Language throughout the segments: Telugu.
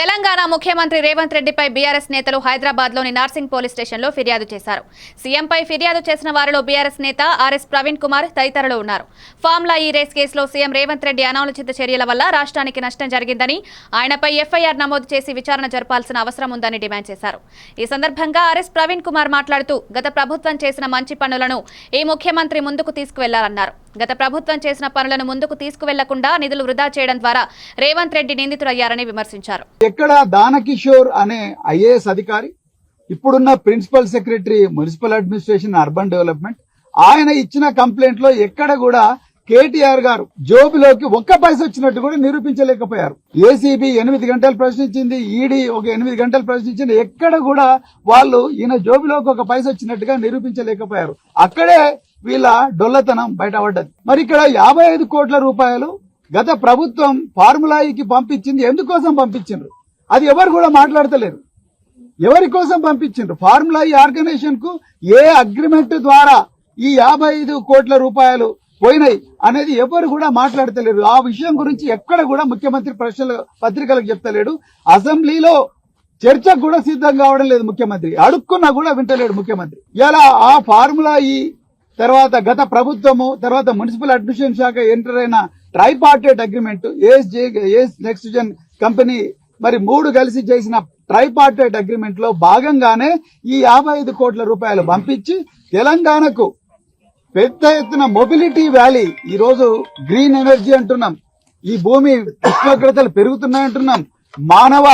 తెలంగాణ ముఖ్యమంత్రి రేవంత్ రెడ్డిపై బీఆర్ఎస్ నేతలు హైదరాబాద్లోని నార్సింగ్ పోలీస్ స్టేషన్లో ఫిర్యాదు చేశారు. సీఎంపై ఫిర్యాదు చేసిన వారిలో బీఆర్ఎస్ నేత ఆర్ఎస్ ప్రవీణ్ కుమార్ తదితరులు ఉన్నారు. ఫామ్లా ఈ రేస్ కేసులో సీఎం రేవంత్ రెడ్డి అనాలోచిత చర్యల వల్ల రాష్ట్రానికి నష్టం జరిగిందని ఆయనపై ఎఫ్ఐఆర్ నమోదు చేసి విచారణ జరపాల్సిన అవసరం ఉందని డిమాండ్ చేశారు. ఈ సందర్భంగా ఆర్ఎస్ ప్రవీణ్ కుమార్ మాట్లాడుతూ గత ప్రభుత్వం చేసిన మంచి పనులను ఈ ముఖ్యమంత్రి ముందుకు తీసుకువెళ్ళాలన్నారు గత ప్రభుత్వం చేసిన పనులను ముందుకు తీసుకువెళ్ళకుండా నిధులు వృధా చేయడం ద్వారా రేవంత్ రెడ్డి నిందితుడయ్యారని విమర్శించారు. ఎక్కడ దానకిషోర్ అనే ఐఏఎస్ అధికారి ఇప్పుడున్న principal secretary municipal administration urban development ఆయన ఇచ్చిన కంప్లైంట్లో ఎక్కడ కూడా కేటీఆర్ గారు జోబులోకి ఒక్క పైస వచ్చినట్టు కూడా నిరూపించలేకపోయారు. ఏసీబీ ఎనిమిది గంటలు ప్రశ్నించింది ఈడీ ఒక ఎనిమిది గంటలు ప్రశ్నించింది ఎక్కడ కూడా వాళ్ళు ఈయన జోబులోకి ఒక పైస వచ్చినట్టుగా నిరూపించలేకపోయారు. అక్కడే వీళ్ళ డొల్లతనం బయటపడ్డది. మరి ఇక్కడ యాభై ఐదు కోట్ల రూపాయలు గత ప్రభుత్వం ఫార్ములాయికి పంపించింది. ఎందుకోసం పంపించిండ్రు? అది ఎవరు కూడా మాట్లాడతలేరు. ఎవరి కోసం పంపించిండ్రు? ఫార్ములాయి ఆర్గనైజేషన్కు ఏ అగ్రిమెంట్ ద్వారా ఈ యాభై ఐదు కోట్ల రూపాయలు పోయినాయి అనేది ఎవరు కూడా మాట్లాడతలేరు. ఆ విషయం గురించి ఎక్కడ కూడా ముఖ్యమంత్రి ప్రశ్నలు పత్రికలకు చెప్తలేడు. అసెంబ్లీలో చర్చకు కూడా సిద్ధం కావడం లేదు ముఖ్యమంత్రి. అడుక్కున్నా కూడా వింటలేడు ముఖ్యమంత్రి. ఇలా ఆ ఫార్ములా ఈ తర్వాత గత ప్రభుత్వము తర్వాత మున్సిపల్ అడ్మినిస్ట్రేషన్ శాఖ ఎంటర్ అయిన tripartite agreement ASJ AS next gen company మరి మూడు కలిసి చేసిన ట్రైపార్టెట్ అగ్రిమెంట్లో భాగంగానే ఈ యాభై ఐదు కోట్ల రూపాయలు పంపించి తెలంగాణకు పెద్ద ఎత్తున మొబిలిటీ వ్యాలీ ఈ రోజు గ్రీన్ ఎనర్జీ అంటున్నాం. ఈ భూమి ఉష్ణోగ్రతలు పెరుగుతున్నాయంటున్నాం. మానవ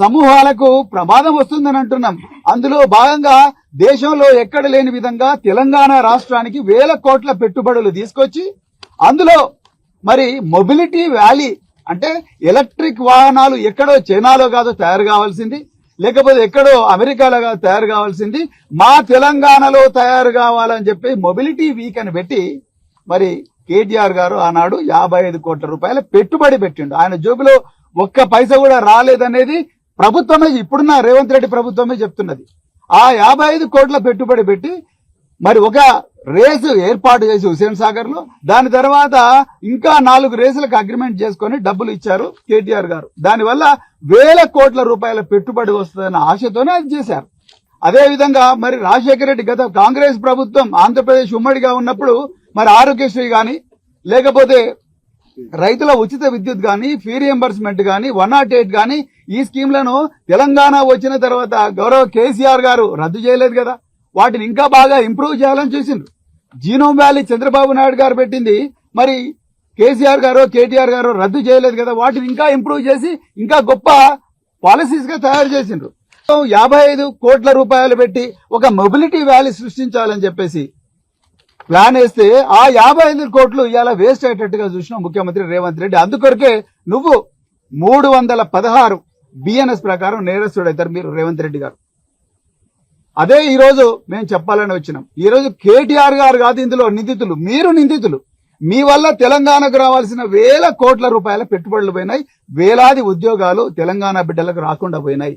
సమూహాలకు ప్రమాదం వస్తుందని అంటున్నాం. అందులో భాగంగా దేశంలో ఎక్కడ లేని విధంగా తెలంగాణ రాష్ట్రానికి వేల కోట్ల పెట్టుబడులు తీసుకొచ్చి అందులో మరి మొబిలిటీ వ్యాలీ అంటే ఎలక్ట్రిక్ వాహనాలు ఎక్కడో చైనాలో కాదో తయారు కావాల్సింది లేకపోతే ఎక్కడో అమెరికాలో కాదు తయారు కావాల్సింది మా తెలంగాణలో తయారు కావాలని చెప్పి మొబిలిటీ వీక్ అని పెట్టి మరి కేటీఆర్ గారు ఆనాడు యాభై ఐదు కోట్ల రూపాయల పెట్టుబడి పెట్టిండు. ఆయన జోబులో ఒక్క పైసా కూడా రాలేదనేది ప్రభుత్వమే ఇప్పుడున్న రేవంత్ రెడ్డి ప్రభుత్వమే చెప్తున్నది. ఆ యాభై ఐదు కోట్ల పెట్టుబడి పెట్టి మరి ఒక రేసు ఏర్పాటు చేసి హుసేన్ సాగర్లో దాని తర్వాత ఇంకా నాలుగు రేసులకు అగ్రిమెంట్ చేసుకొని డబ్బులు ఇచ్చారు కేటీఆర్ గారు. దానివల్ల వేల కోట్ల రూపాయల పెట్టుబడి వస్తుందన్న ఆశతోనే అది చేశారు. అదే విధంగా మరి రాజశేఖర రెడ్డి గత కాంగ్రెస్ ప్రభుత్వం ఆంధ్రప్రదేశ్ ఉమ్మడిగా ఉన్నప్పుడు మరి ఆరోగ్యశ్రీ కానీ లేకపోతే రైతుల ఉచిత విద్యుత్ కానీ ఫీ రియంబర్స్మెంట్ కానీ వన్ నాట్ ఎయిట్ కానీ ఈ స్కీమ్లను తెలంగాణ వచ్చిన తర్వాత గౌరవ కేసీఆర్ గారు రద్దు చేయలేదు కదా. వాటిని ఇంకా బాగా ఇంప్రూవ్ చేయాలని చూసిండ్రు. జీనోమ్ వ్యాలీ చంద్రబాబు నాయుడు గారు పెట్టింది. మరి కేసీఆర్ గారు కేటీఆర్ గారు రద్దు చేయలేదు కదా. వాటిని ఇంకా ఇంప్రూవ్ చేసి ఇంకా గొప్ప పాలసీస్గా తయారు చేసిండ్రు. యాభై ఐదు కోట్ల రూపాయలు పెట్టి ఒక మొబిలిటీ వ్యాలీ సృష్టించాలని చెప్పేసి ప్లాన్ వేస్తే ఆ యాభై ఐదు కోట్లు ఇవాళ వేస్ట్ అయ్యేటట్టుగా చూసిన ముఖ్యమంత్రి రేవంత్ రెడ్డి. అందుకొరకే నువ్వు మూడు వందల పదహారు బిఎన్ఎస్ ప్రకారం నేరస్తుడైతారు మీరు రేవంత్ రెడ్డి గారు. అదే ఈ రోజు మేము చెప్పాలని వచ్చినాం. ఈ రోజు కేటీఆర్ గారు కాదు ఇందులో నిందితులు. మీరు నిందితులు. మీ వల్ల తెలంగాణకు రావాల్సిన వేల కోట్ల రూపాయల పెట్టుబడులు పోయినాయి. వేలాది ఉద్యోగాలు తెలంగాణ బిడ్డలకు రాకుండా పోయినాయి.